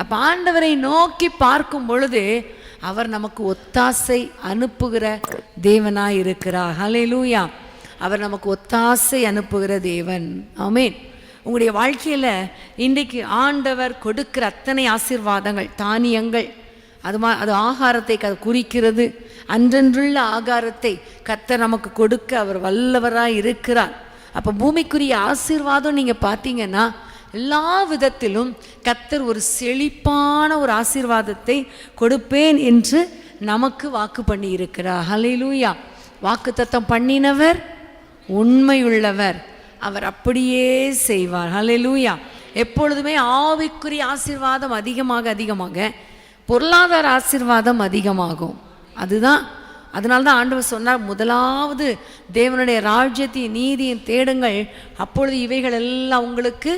அப்போ ஆண்டவரை நோக்கி பார்க்கும் பொழுது அவர் நமக்கு ஒத்தாசை அனுப்புகிற தேவனாய் இருக்கிறார். ஹalleluya அவர் நமக்கு ஒத்தாசை அனுப்புகிற தேவன். ஆமென் உங்களுடைய வாழ்க்கையில் இன்றைக்கு ஆண்டவர் கொடுக்கிற அத்தனை ஆசீர்வாதங்கள் தானியங்கள் அது மா அது ஆகாரத்தை க குறிக்கிறது. அன்றன்றுள்ள ஆகாரத்தை கத்த நமக்கு கொடுக்க அவர் வல்லவராய் இருக்கிறார். அப்போ பூமிக்குரிய ஆசீர்வாதம் நீங்கள் பார்த்தீங்கன்னா எல்லா விதத்திலும் கத்தர் ஒரு செழிப்பான ஒரு ஆசீர்வாதத்தை கொடுப்பேன் என்று நமக்கு வாக்கு பண்ணியிருக்கிறார். ஹலிலூயா வாக்கு வாக்குத்தத்தம் பண்ணினவர் உண்மையுள்ளவர். அவர் அப்படியே செய்வார். ஹலிலூயா எப்பொழுதுமே ஆவிக்குரிய ஆசீர்வாதம் அதிகமாக அதிகமாக பொருளாதார ஆசீர்வாதம் அதிகமாகும். அதுதான் அதனால தான் ஆண்டவர் சொன்னார் முதலாவது தேவனுடைய ராஜ்யத்தையும் நீதியும் தேடுங்கள் அப்பொழுது இவைகள் எல்லாம் உங்களுக்கு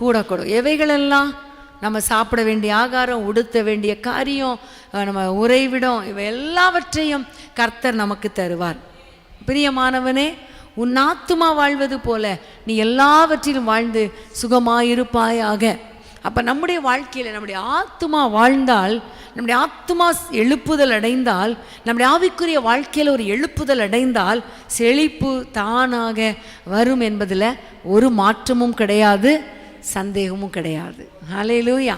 கூட கொடும் எவைகளெல்லாம் நம்ம சாப்பிட வேண்டிய ஆகாரம் உடுத்த வேண்டிய காரியம் நம்ம உறைவிடம் இவை எல்லாவற்றையும் கர்த்தர் நமக்கு தருவார். பிரியமானவனே உன் ஆத்துமா வாழ்வது போல நீ எல்லாவற்றிலும் வாழ்ந்து சுகமாயிருப்பாயாக. அப்போ நம்முடைய வாழ்க்கையில் நம்முடைய ஆத்மா வாழ்ந்தால் நம்முடைய ஆத்மா எழுப்புதல் அடைந்தால் நம்முடைய ஆவிக்குரிய வாழ்க்கையில் ஒரு எழுப்புதல் அடைந்தால் செழிப்பு தானாக வரும் என்பதில் ஒரு மாற்றமும் கிடையாது சந்தேகமும் கிடையாது. ஹalleluya